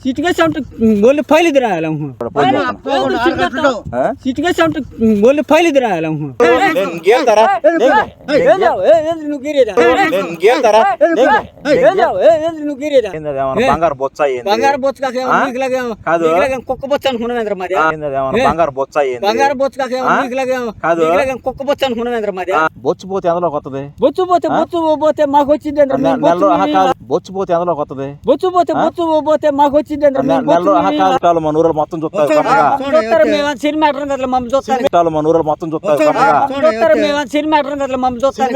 సిటికేసి అంటే రాయాలి? సిటికేసి అంటే రాయాలి బంగారు బొచ్చ బంగారు. కుక్క అనుకున్నావేంద్ర బంగారు బంగారు. కుక్క అనుకున్నావేంద్ర పోతే ఎందులో కొత్తది బొచ్చు పోతే బొచ్చు పోతే మాకు వచ్చింది బొచ్చు పోతే ఎందులో కొత్తది బొచ్చు పోతే బొచ్చు పోతే మాకు వచ్చింది కాదు మన ఊరు మొత్తం చూస్తారు మేము సినిమా మమ్మల్ని చూస్తారు. మన ఊరు మొత్తం చూస్తారు మేము సినిమా కదా మమ్మల్ని చూస్తారు.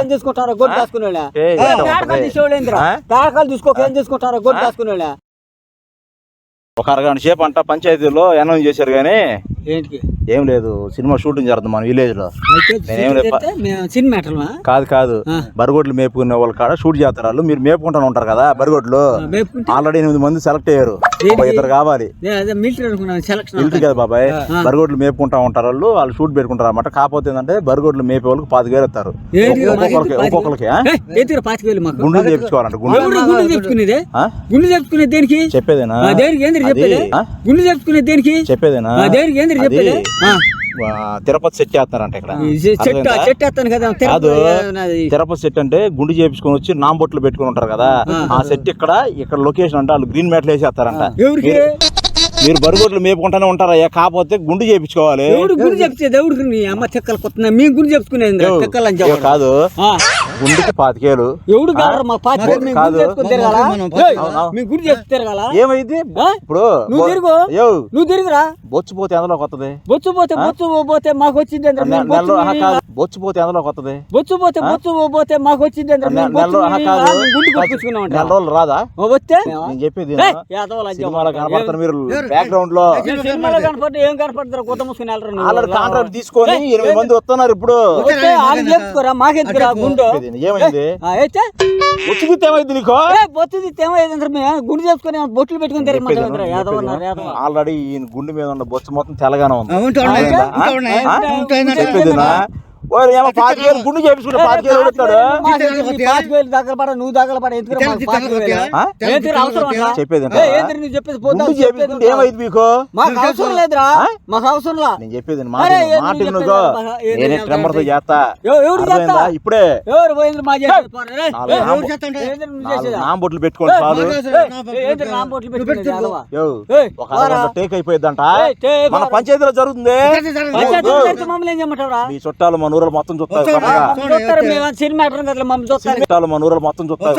ఏం చేసుకుంటారో గొడ్డు ఏం చేసుకుంటారో గొడ్డు దాచుకునేళ్ళ ఒక అరగంట సేపు అంట పంచాయతీలో అనౌన్స్ చేశారు కానీ ఏం లేదు సినిమా షూటింగ్ జరుగుతుంది మన విలేజ్లో సినిమా కాదు కాదు. బరిగొడ్లు మేపుకునే వాళ్ళ కాడ షూట్ చేస్తారు వాళ్ళు. మీరు మేపుకుంటూ ఉంటారు కదా బరిగొడ్లు. ఆల్రెడీ ఎనిమిది మంది సెలెక్ట్ అయ్యారు. ఇద్దరు కావాలి. మిలిటరీ కదా బాబాయ్. బరిగొడ్లు మేపుకుంటా ఉంటారు వాళ్ళు. వాళ్ళు షూట్ పెట్టుకుంటారు అనమాట కాకపోతే ఏంటంటే బరిగొడ్లు మేపే వాళ్ళకి పాతిక వేలు ఇస్తారు? ఒక్కొక్కరికి మాకు ఒక్కొక్కరికి ఆ? ఎత్తురు పాతిక వేలు మాకు? గుండు చేపించుకోవాలంట గుండు ఎవరు గుండు చెప్పుకునేది దేనికి? చెప్పేదేనా? దేనికి? ఏంది అది, చెప్పేది? ఆ? గుండు చెప్పుకునేది దేనికి? చెప్పేదేనా? దేనికి? చెప్పేది? తిరుపతి సెట్ చేస్తారంట ఇక్కడ. కదా కాదు తిరుపతి సెట్ అంటే గుండు చేపించుకొని వచ్చి నాంబొట్లు పెట్టుకుని ఉంటారు కదా. ఆ. సెట్ ఇక్కడ ఇక్కడ లొకేషన్ అంటే వాళ్ళు గ్రీన్ మ్యాట్లు వేసేస్తారంట. ఎవరికి? మీరు బరిగొడ్లు మేపుకుంటానే ఉంటారయ్యా కాకపోతే గుండు చేపించుకోవాలి. గుండు చెప్తే ఎవరికి నీ అమ్మ చెక్కలు కొత్త మేము గుండు చెప్పుకునేది కాదు. గుండుకి పాతికేలు. ఎవడు కాదు మా. మేము గుండు తిరగాల. మేము గుండు తిరగాల? ఏమైంది? ఇప్పుడు నువ్వు తిరుగు. నువ్వు తిరుగురా. బొచ్చు పోతే ఎందులో కొత్తది బొచ్చు పోతే బొచ్చు పోతే మాకు వచ్చింది బొచ్చు పోతే ఎందులో కొత్తది బొచ్చు పోతే బొచ్చు పోతే మాకు వచ్చింది గుండు నెల రోజులు రాదా? వస్తే? నేను చెప్పేది సినిమాలో. కనపడతారు మీరు బ్యాక్గ్రౌండ్లో. సినిమాలో కనపడితే ఏం కనపడతారు? కొత్త మూసుకుని వెళ్ళరు కాంట్రాక్ట్ తీసుకొని ఎనిమిది మంది వస్తున్నారు ఇప్పుడు. మాకెందుకురా గుండు? ఏమైంది? ఏమైంది నీకు? మేము గుండు చెప్పుకొని బొట్లు పెట్టుకుని ఆల్రెడీ ఈయన గుండె మీద ఉన్న బొచ్చ మొత్తం తెల్లగానే ఉంది. గుండు చేపించుకుంటే దగ్గర పడ నువ్వు దగ్గర పడ? చెప్పేది నువ్వు చెప్పేది పోతా గుండు చెప్పేది చేపించుకుంటే ఏమైంది మీకు? మాకు అవసరం లేదురా మాకు అవసరం లా. నేను చెప్పేది అరే, మాట ఏంది మాట నువ్వు నేనే తో? చేస్తా. ఎవరు? ఇప్పుడే. ఎవరు పోయింది మా? నాంబొట్లు పెట్టుకోండి చాలు ఒక టేక్ అయిపోయిందంట. మన. పంచాయతీలో జరుగుతుంది? మీ చుట్టాలు మన ఊరు మొత్తం చూస్తారు సినిమా కదా మొత్తం చూస్తారు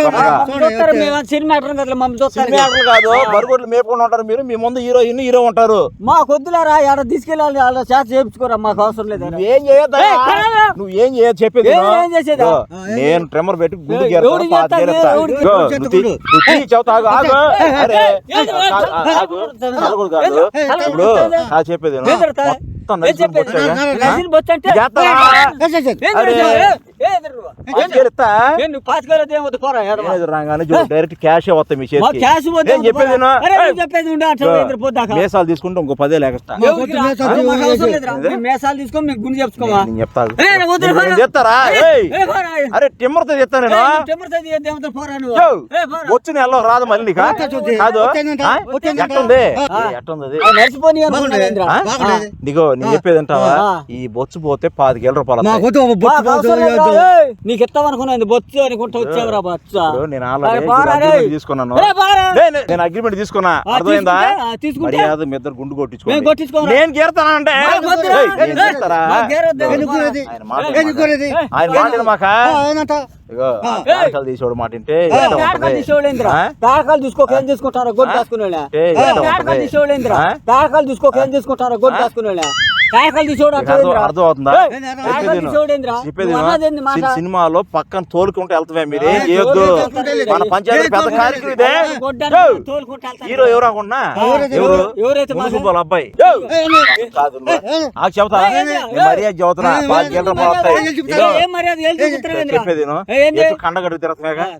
బరుగుడ్లు మేపుకొని ఉంటారు మీరు మీ ముందు హీరోయిన్ హీరో ఉంటారు మా కొద్దులారా ఆడ తీసుకెళ్ళాలి వాళ్ళ చేత చేయించుకోరా మాకు అవసరం లేదు నువ్వేం? నువ్వేం చేయదు చెప్పేది ఏం-. ఏం చేసేదా? యో, నేను ట్రెమర్ పెట్టి గుండు ఏయ్, గీరతా, ఎవడు పాతి చేస్తాడు? గీరతా. ఎవడు యో, చేస్తాడు? నువ్వు తీ- నువ్వు తీ, చెబుతా, ఆగు, ఆగు. అరే, ఏయ్, ఆగు, ఆగు. నలుగురు కాదు. ఇప్పుడు ఆ చెప్పేది? మొత్తం డైరెక్ట్ క్యాష్ వస్తాయి మీ. మేసాలు తీసుకుంటే ఇంకో పదే రా? మేసాలు మాకు అవసరం లేదురా. ఏంది? మేము మేసాలు తీసుకొని మీకు గుండు చెప్పుకోవా? నేను చెప్తా ఏయ్, రా, వద్దురా, నేను పోరా. చెప్తారా ఏయ్. ఏ, పోరా. అరే టిమ్మర్తో చెప్తా నేను. ఏయ్, నువ్వు టెంపర్ సైజ్ చేద్దాం, ఏమంటావు, పోరా నువ్వు. యో, ఏ, పోరా. వచ్చి నెలలో రాదు మళ్ళీ నీకా? కాదు. ఎట్టుంది. ఎట్టుంది నేను చెప్పేది అంటావా. ఈ బొచ్చు పోతే పాతికేళ్ళ రూపాయలు ఏయ్. నీకు ఇస్తామనుకున్నాను బొచ్చు అనుకుంటా వచ్చావురా బొచ్చ. నేను ఆల్రెడీ తీసుకున్నాను. నేను అగ్రిమెంట్ తీసుకున్నా. అర్థమైందా? తీసుకుంటే? మీ ఇద్దరు గుండు కొట్టించుకోరా? నేను గీరతానా అంటే? ఆయన మాట మాక? తీసేవాడు మాట తీసుకోక ఏం చేసుకుంటారో గొడ్డు తీసుకోక ఏం చేసుకుంటారో గొడ్డు. అర్థం అవుతుందా చెప్పేది సినిమాలో పక్కన తోలుకుంటూ వెళ్తామే మీరు. ఏం చేయొద్దు. మన పంచాయతీ పెద్ద కార్యక్రమం ఇదే. హీరో ఎవరు అనుకున్నా? ఎవరైతే ఎవరు అబ్బాయి. కాదు నాకు చెబుతా. మర్యాద చూపుతున్నావేంద్రా? చెప్పేది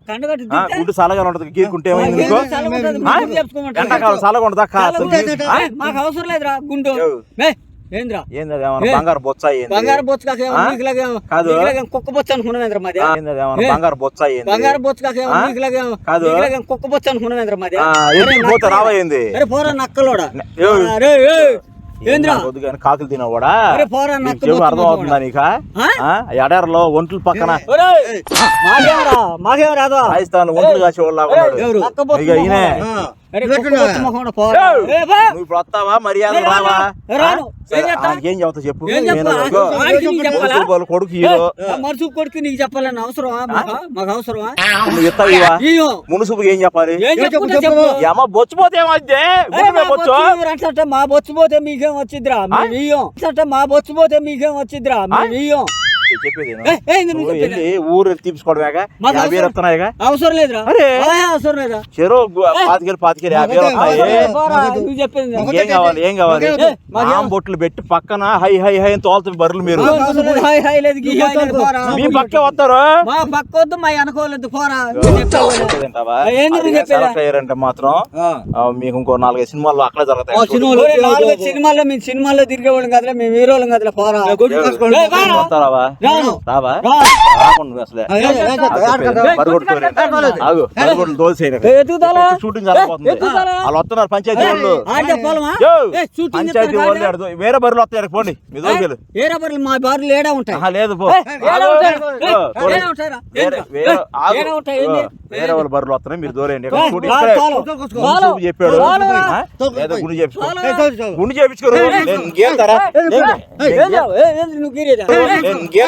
కండగట్టు? గుడ్డు సలగా ఉంటది. గీరుకుంటే ఏమైంది ఉంటది. ఎండాకాలం సలగా మాకు అవసరం లేదురా గుండు. ఏంద్రా? బంగారు బంగారు కాదు. కుక్క అనుకున్నావేంద్ర మాది? బంగారు బంగారు కాదు. కుక్క అనుకున్నావేంద్ర మాది అరే పోతే పోరా నక్కలోడా? కాకులు తినవాడా అర్థం అవుతుందా నీక ఆ? ఎడారిలో ఒంట్లు పక్కన. రాజస్థాన్ ఒంట్లు కాసే వాళ్ళ ఎవరు? నక్క బొచ్చు ఇక ఈయనే. నువ్వు వస్తావా మర్యాద. రావా? ఏం చెప్తా చెప్పు? కొడుకు నీకు చెప్పాలని అవసరమా? మాకు మాకు అవసరమా? నువ్వు ఇస్తావు ఇవా? ఇయ్యో. మునుసుపు ఏం చెప్పాలి? అమ్మ బొచ్చిపోతే ఏమైంది ఏ, మా బొచ్చు? మీరు అంటే మా బొచ్చు పోతే మీకేం అంటే మా చెప్పేది ఊరు తీసుకోవడమేగా యాభై అవసరం- వస్తున్నాయిగా? అవసరం లేదురా. అరే. అవసరం లేదా? చెరో పాతికేలు పాతికేలు యాభై వస్తున్నాయి. ఏం కావాలి ఏం కావాలి? బొట్లు పెట్టి పక్కన హై హై హై అని తోలుతుంది బర్రెలు మీరు. హాయ్ హాయ్ లేదు. మీ పక్కే వస్తారు? మా మా పోరా. కదా. చెప్పేదా? సెలెక్ట్ అయ్యారంటే మాత్రం ఆ, మీకు ఇంకో నాలుగైదు సినిమాలు అక్కడే జరుగుతాయి. నాలుగు సినిమాల్లో మేము సినిమాల్లో తిరిగేవాళ్ళం కదరా మేము హీరోలం కదరా పోరా. ఏ, పోరా. వస్తారావా రాను. రావా. రాకుండా అసలే? షూటింగ్? వాళ్ళు వస్తున్నారు పంచాయతీ వాళ్ళు పంచాయతీ. వేరే బర్రెలు వస్తాయి పోండి మీ దోకెళ్ళు ఏ రబ్బర్లు మా బార్లు ఏడా ఉంటాయి లేదు? వేరే? వేరే వేరే వాళ్ళ బర్రెలు వస్తున్నాయి మీరు దూరేయండి చెప్పాడు గుండు చేపించుకో. గుండు చేపించుకోరు నేను ఇంకేంతారా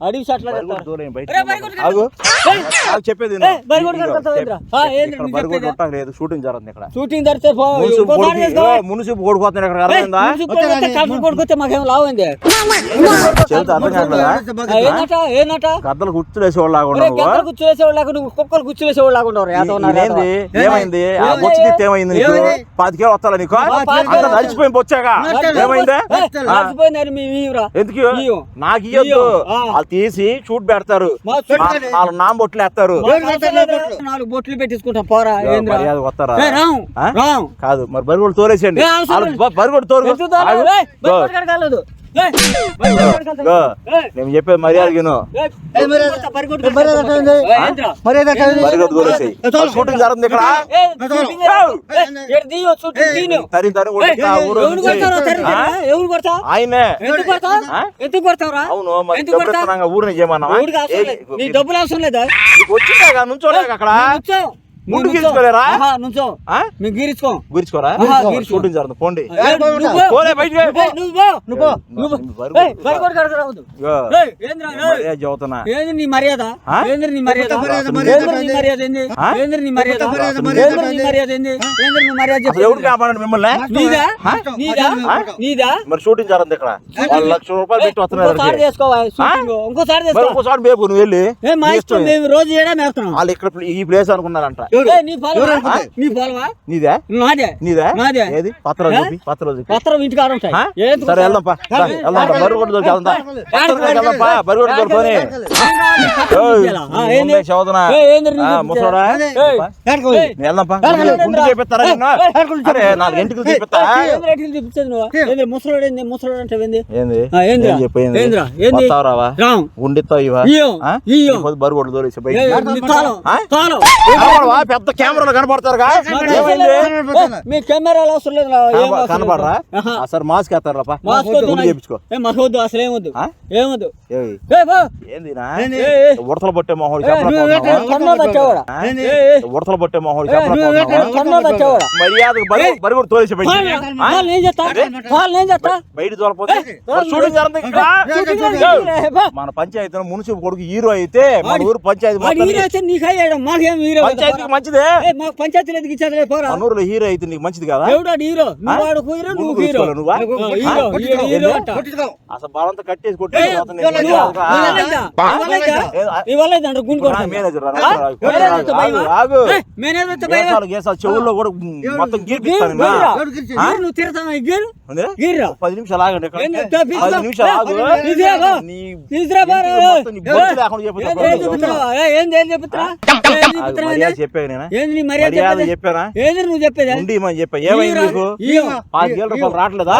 అడిగి చెప్పేది లేదు షూటింగ్ జరుగుతుంది ఇక్కడ. షూటింగ్ పో మున్సిపు ఇంకోసారి కొడుకు చేసుకో. ఏ, మున్సిపు కొడుకుపోతున్నాడు ఇక్కడ కొడుకొస్తే మాకేం ఆ, ఏంటట గద్దలు కుర్చీలేసేవాళ్ళు లాగా గద్దలు కూర్చోవేసేవాళ్ళకు నువ్వు కుక్కలు ఉండవు నా ఇదేంది? యాదవ. ఏమైంది? ఆ ఏమైంది? నీకు? పాతికేళ్ళు వస్తా నీకు? పాతికేలు అంత నడిచిపోయి బొచ్చాగా? ఏమైంది. ఎందుకు. నాకు. వాళ్ళు తీసి షూట్ పెడతారు. నాలుగు నామ బొట్లు వేస్తారు. లేదు. నాలుగు బొట్లు పెట్టించుకుంటాం పోరా మర్యాద వస్తారా? కాదు మరి బరిగొడ్డు తోలేసేయండి. ఏ, అవసరం వాళ్ళు లేదు. బ- బరిగొడ్డు తోరు నేను చెప్పేది మర్యాద షూటింగ్ జరుగుతుంది ఇక్కడ. తరి తరి ఆయనే. ఎందుకు కొడతావురా? అవును ఊరిని చేయమన్నావా? ఎవరికి అవసరం లేదు. నీ డబ్బులు అవసరం లేదా? వచ్చిందే నుంచోలేక అక్కడ? ముందు గీర్చుకోలేరా? నుంచో? మేము గీరించుకోం. గురించుకోరా. షూటింగ్ జరుగుతుంది పోండి. పోలే బయటికి ఏంది నీ మర్యాద? నీ మర్యాద? మర్యాద, ఏంది నీ మర్యాద మర్యాద ఏంది? నీ మర్యాద? ఎవరు కాపాడండి మిమ్మల్ని? నీదా? నీదా? నీదా? మరి షూటింగ్ జరుగుతుంది ఇక్కడ. లక్ష రూపాయలు పెట్టి వస్తున్నారు ఇంకోసారి నువ్వు వెళ్ళి. రోజు వాళ్ళు ఇక్కడ ఈ ప్లేస్ అనుకున్నారంట నీ పొలవా? నీదే? నాదే. ఏది? చూపి చూపి. పత్రం ఇంటికి ఆడ ఉంటాయి సరే వెళ్దాం. పా వెళ్దాం దొరికి వెళ్దాం వెళ్దాం పా దొరుకుని చదువుతున్నా. ముసలోడా? వెళ్దాం పా. గుండు చేపిస్తారా? అరే నాలుగు చూపిస్తా నువ్వు. ముసలోడు ఏంది ముసలోడు అంటే ఏంది? ఏంది? ఏంది? రావా ఇవా దొరికి పెద్ద కెమెరాలు కనపడతారుగా ఏ, మీ కెమెరాలు అవసరం లేదు కనపడరా? సరే మాస్క్ వేస్తారా మాస్క్ ఏ, మాకు వద్దు అసలు ఏమొద్దు? ఏమొద్దు. ఉడతలు పట్టే మొహోడు. ఉడతలు పట్టే మొహోడు? మర్యాదకు బరి బరిగొడు తోలేసి బయట తోలపోతే. మన పంచాయతీ మున్సిపల్ కొడుకు హీరో అయితే మన ఊరు పంచాయతీ వాడు మాకేం మంచిదే. ఏ, మాకు ఎందుకు ఇచ్చేది పోరా. మనూరులో హీరో అయితే నీకు మంచిది కదా? ఎవడా హీరో? నువ్వు హీరో నువ్వు హీరో. నువ్వా? అసలు బలంతా కట్టేసి కొట్టి గుండు. మేనేజర్ చెవుల్లో కూడా మొత్తం గీర్పిస్తాను నువ్వు గీర్? గీర్రా. పది నిమిషాలు ఆగండి పది. నిమిషాలు ఏ, ఆగు చెప్తున్నా? మర్యాద ఏంది? నువ్వు చెప్పేది? చెప్పా. ఏమైంది నీకు. పాతికేళ్ళ రూపాయలు రావట్లేదా?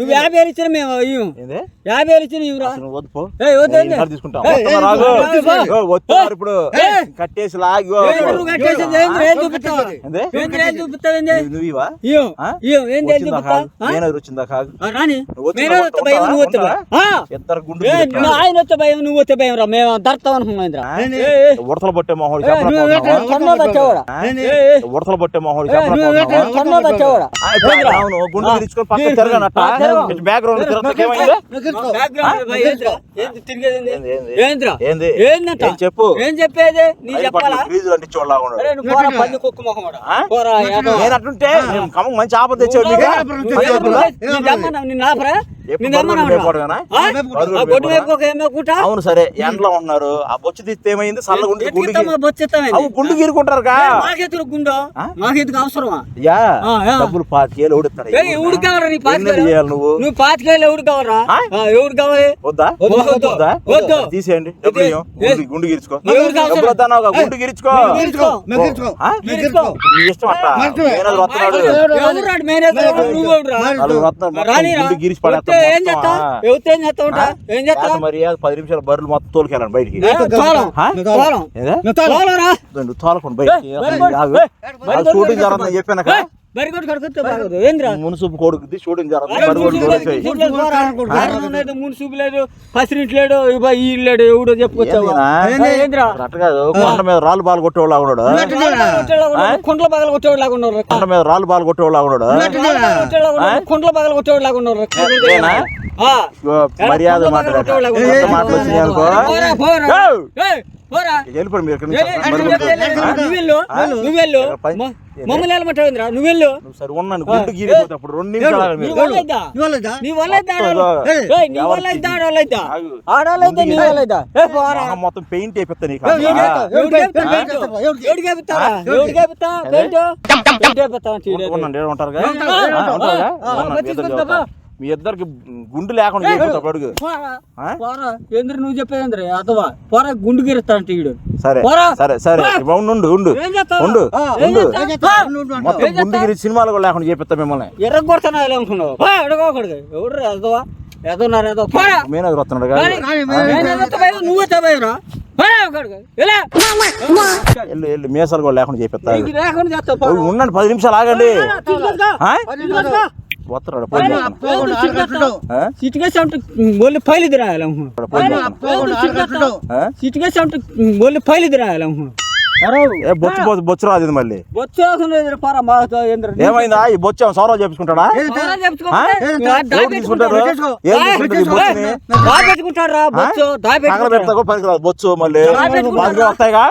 నువ్వు యాభై వేలు ఇచ్చిన మేము యాభై వేలు ఇచ్చిన ఇప్పుడు. కట్టేసి లాగి వచ్చి? ఇద్దరు గుండు ఆయన వస్తే భయం నువ్వు వస్తే భయం రా. మేము దర్తాం అనుకున్నాం. ఉడతలు పట్టే మొహోడు. ఉడతలు పట్టే మొహోడు? అవును గుండు గీరించుకొని పక్కన. తిరగనట్ట తిరగ. బ్యాక్గ్రౌండ్ చెప్పు. ఏం చెప్పేది? నీ చెప్పాలా. నేను అట్టుంటే మంచి ఆపద తెచ్చావు నీకు? అవును సరే ఎండలో ఉన్నారు. ఆ బొచ్చు తీస్తే ఏమైంది? చల్ల గుండు గుండు గీరుకుంటారు అవసరమా. డబ్బులు పాతికేలు ఎవడు కావాలా నువ్వు? నువ్వు పాతికేలు ఎవడు కావాలరా ఆ? ఆ, ఎవడు కావాలి? వద్దా? వద్దు, వద్దు. వద్దా? వద్దు. తీసేయండి డబ్బులు గుండు- గీర్చుకో. గుండు గీర్చుకో. ఇష్టం. గుండు గీర్చి ఏం చేస్తా. ఎవరితో ఏం చేస్తా ఉంటా? ఏం చేస్తా మరి పది నిమిషాలు బర్రెలు మొత్తం తోలుకెళ్ళండి బయటికి. తోలకుండా బయటికి. షూటింగ్ బరి జరుగుతుందని చెప్పాను కడుకొస్తే బాగోదు. ఏందిరా? మున్సిపు కొడుకుది షూటింగ్ జరుగుతుంది అరే, బరి కొట్టు మున్సిపల్ లేదు, దూరేసేయ్. మున్సిపల్ పోరా. కారణం లేదు, మున్సిపల్ లేదు పసిరింటి లేడు ఇవ్వ ఈ ఇల్లు లేడు ఎవడో చెప్పుకొచ్చావా? ఏందిరా? కాదు కొండ మీద రాళ్ళు బాల్ కొట్టేవాళ్ళ ఉన్నాడు. కుంట్ల పగల కొట్టేవాడు లాగా ఉన్నారు కొండ మీద రాళ్ళు బాల్ కొట్టేవాళ్ళ ఉన్నాడు. కుంట్ల పగల కొట్టేవాడు లాగా మర్యాద పగల పోరా, పోరా. ఏయ్! ఏయ్, పోరా. వెళ్ళిపోయి మీరు ఇక్కడి ఏ, నుంచి ఏ, మరి నువ్వు కొట్టు. వెళ్ళు, ఆ? నువ్వెళ్ళు ఆ? నువ్వెళ్ళు ఇక్కడ పని- మ- మమ్మల్ని వెళ్ళమంటావుందిరా నువ్వెళ్ళు నువ్వు సరే ఉన్నాను గుండు గీరిపోతే అప్పుడు రెండు నిమిషాలు ఆగండి నీ మీరు. వల్ల ఇద్దా ఇవ్వలేదా? నీ వల్ల ఇద్దా ఆడవాళ్ళు? ఏయ్, ఏయ్, నీ ఎవరికి వల్ల ఇద్దా ఇది? ఆడవాళ్ళు ఇద్దా ఆగు. ఆడవాళ్ళు ఇద్దా నీ వల్ల ఇద్దా ఏ పోరా మొహం మొత్తం పెయింట్ నీకు? ఎవడికి? ఎవడికి ఈడ ఉంటారుగా? మీ ఇద్దరికి గుండు లేకుండా అడుగు. ఏంద్ర నువ్వు చెప్పేది అదవా పోరా గుండు గిరుస్తానంటే ఈడు. సరే పోరా. సరే సరే. ఉండు ఉండు. ఉండు? ఉండు. మొత్తం గుండు గిరి సినిమాలు కూడా లేకుండా చేపిస్తా మిమ్మల్ని. అనుకున్నావు. ఎదవా ఎదన్నారు ఎదో పోరా. మేనేజర్ వస్తున్నాడు నువ్వు మీసాలు కూడా లేకుండా పోరా. ఉండండి పది నిమిషాలు ఆగండి. పోరా. పోయి పోకుండా ఆడగట్టుడు. సిటికేసి అంటే ఒళ్ళు ఫైల్ తినాలి పోకుండా ఆడగట్టుడు. సిటికేసి అంటే ఒళ్ళు ఫైల్ తినాలి ఏ బొచ్చు బొచ్చు బొచ్చు రాదు మళ్ళీ. ఏంద్ర ఏమైందా? ఈ బొచ్చు సౌరవ్ చేపించుకుంటాడా? పోరా చెప్పుకో. ఆ? దా ఎవరు తీసుకుంటారు? పెట్టుకుంటాడు. ఏం దా తీసుకుంటారు ఈ బొచ్చుని? దా పెట్టుకుంటాడు రా బొచ్చు? బొచ్చు మళ్ళీ. వస్తాయిగా?